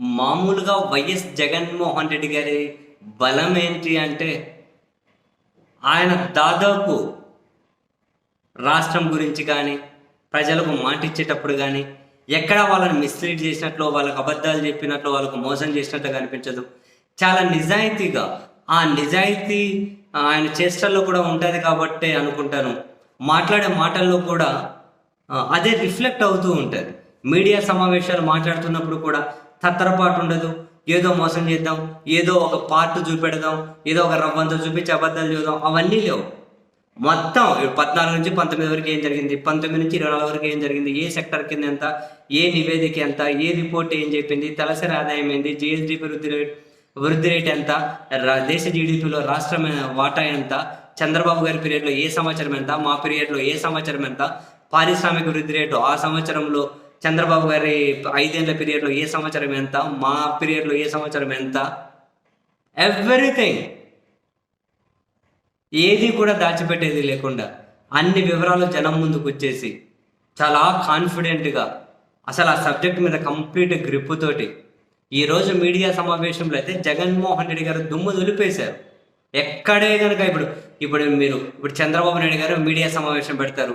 మామూలుగా వైఎస్ జగన్మోహన్ రెడ్డి గారి బలం ఏంటి అంటే ఆయన దాదాపు రాష్ట్రం గురించి కానీ ప్రజలకు మాట ఇచ్చేటప్పుడు కానీ ఎక్కడ వాళ్ళని మిస్లీడ్ చేసినట్లు వాళ్ళకు అబద్ధాలు చెప్పినట్లు వాళ్ళకు మోసం చేసినట్లు కనిపించదు. చాలా నిజాయితీగా ఆ నిజాయితీ ఆయన చేష్టల్లో కూడా ఉంటుంది కాబట్టి అనుకుంటాను. మాట్లాడే మాటల్లో కూడా అదే రిఫ్లెక్ట్ అవుతూ ఉంటుంది. మీడియా సమావేశాలు మాట్లాడుతున్నప్పుడు కూడా తత్తరపాటు ఉండదు. ఏదో మోసం చేద్దాం ఏదో ఒక పార్ట్ చూపెడదాం ఏదో ఒక రవ్వంతో చూపించి అబద్ధాలు చూద్దాం అవన్నీ లేవు. మొత్తం పద్నాలుగు నుంచి పంతొమ్మిది వరకు ఏం జరిగింది? పంతొమ్మిది నుంచి ఇరవై నాలుగు వరకు ఏం జరిగింది? ఏ సెక్టర్ కింద ఎంత? ఏ నివేదిక ఎంత? ఏ రిపోర్ట్ ఏం చెప్పింది? తలసరి ఆదాయం ఏంది? జిఎస్డిపి వృద్ధి రేట్ వృద్ధి రేట్ ఎంత? రా- దేశ జీడిపిలో రాష్ట్రం వాటా ఎంత? చంద్రబాబు గారి పీరియడ్లో ఏ సంవత్సరం ఎంత? మా పీరియడ్లో ఏ సంవత్సరం ఎంత? పారిశ్రామిక వృద్ధి రేటు ఆ సంవత్సరంలో చంద్రబాబు గారి ఐదేళ్ళ పీరియడ్లో ఏ సంవత్సరం ఎంత? మా పీరియడ్లో ఏ సంవత్సరం ఎంత? ఎవ్రీథింగ్ ఏది కూడా దాచిపెట్టేది లేకుండా అన్ని వివరాలు జనం ముందుకు వచ్చేసి చాలా కాన్ఫిడెంట్గా అసలు ఆ సబ్జెక్ట్ మీద కంప్లీట్ గ్రిప్ తోటి ఈరోజు మీడియా సమావేశంలో అయితే జగన్మోహన్ రెడ్డి గారు దుమ్ము దులిపేశారు. ఎక్కడే కనుక ఇప్పుడు ఇప్పుడు మీరు ఇప్పుడు చంద్రబాబు నాయుడు గారు మీడియా సమావేశం పెడతారు.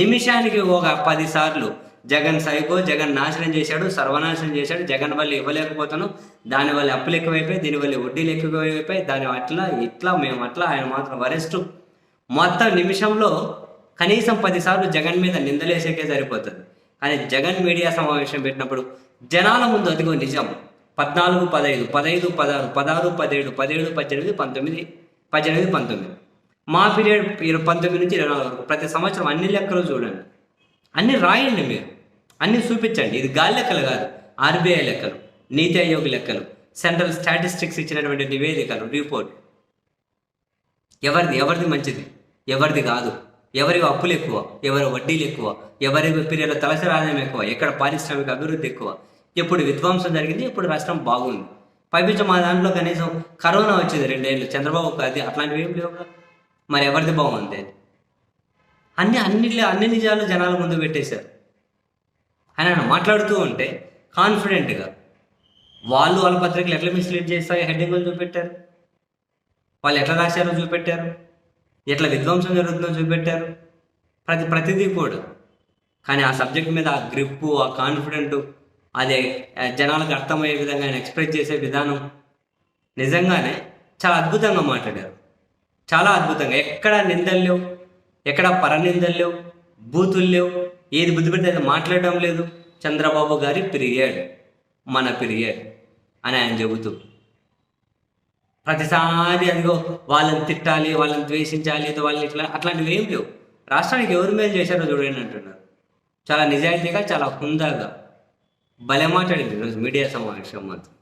నిమిషానికి ఒక పది సార్లు జగన్ సైకో జగన్ నాశనం చేశాడు సర్వనాశనం చేశాడు జగన్ వల్ల ఇవ్వలేకపోతాను దాని వల్ల అప్పులు ఎక్కువైపోయి దీనివల్ల వడ్డీలు ఎక్కువైపోయి దాని అట్లా ఇట్లా మేము అట్లా ఆయన మాత్రం వరెస్ట్. మొత్తం నిమిషంలో కనీసం పదిసార్లు జగన్ మీద నిందలేసేకే సరిపోతుంది. కానీ జగన్ మీడియా సమావేశం పెట్టినప్పుడు జనాల ముందు అదిగో నిజం. పద్నాలుగు పదహైదు పదహైదు పదహారు పదహారు పదిహేడు పదిహేడు పద్దెనిమిది పంతొమ్మిది పద్దెనిమిది పంతొమ్మిది. మా పీరియడ్ ఇరవై పంతొమ్మిది నుంచి ఇరవై నాలుగు వరకు ప్రతి సంవత్సరం అన్ని లెక్కలు చూడండి. అన్ని రాయండి మీరు. అన్ని చూపించండి. ఇది గాలి లెక్కలు కాదు. ఆర్బీఐ లెక్కలు నీతి ఆయోగ్ లెక్కలు సెంట్రల్ స్టాటిస్టిక్స్ ఇచ్చినటువంటి నివేదికలు రిపోర్ట్. ఎవరిది? ఎవరిది మంచిది? ఎవరిది కాదు? ఎవరి అప్పులు ఎక్కువ? ఎవరి వడ్డీలు ఎక్కువ? ఎవరి పిల్లల తలసరి ఆదాయం ఎక్కువ? ఎక్కడ పారిశ్రామిక అభివృద్ధి ఎక్కువ? ఎప్పుడు విధ్వంసం జరిగింది? ఎప్పుడు రాష్ట్రం బాగుంది? పైపించ మా దాంట్లో కనీసం కరోనా వచ్చింది రెండేళ్ళు. చంద్రబాబు అది అట్లాంటివి ఏం లేవు మరి ఎవరిది బాగుంది అన్ని అన్నిట్లో అన్ని నిజాలు జనాల ముందు పెట్టేశారు. అని ఆయన మాట్లాడుతూ ఉంటే కాన్ఫిడెంట్గా వాళ్ళు వాళ్ళ పత్రికలు ఎట్లా మిస్లీడ్ చేస్తాయో హెడ్డింగ్లు చూపెట్టారు. వాళ్ళు ఎట్లా రాశారో చూపెట్టారు. ఎట్లా విధ్వంసం జరుగుతుందో చూపెట్టారు. ప్రతి ప్రతిదీ కూడా. కానీ ఆ సబ్జెక్ట్ మీద ఆ గ్రిప్పు ఆ కాన్ఫిడెంట్ అదే జనాలకు అర్థమయ్యే విధంగా ఆయన ఎక్స్ప్రెస్ చేసే విధానం నిజంగానే చాలా అద్భుతంగా మాట్లాడారు. చాలా అద్భుతంగా. ఎక్కడ నిందలు ఎక్కడ పరనిందలు లేవు బూతులు లేవు ఏది బుద్ధి పెడితే అది మాట్లాడడం లేదు. చంద్రబాబు గారి పీరియడ్ మన పీరియడ్ అని ఆయన చెబుతూ. ప్రతిసారి అదిగో వాళ్ళని తిట్టాలి వాళ్ళని ద్వేషించాలి వాళ్ళని ఇట్లా అట్లాంటివి ఏం లేవు. రాష్ట్రానికి ఎవరు మేలు చేశారో చూడండి అంటున్నారు. చాలా నిజాయితీగా చాలా హుందాగా భలే మాట్లాడింది ఈరోజు మీడియా సమావేశం మాత్రం.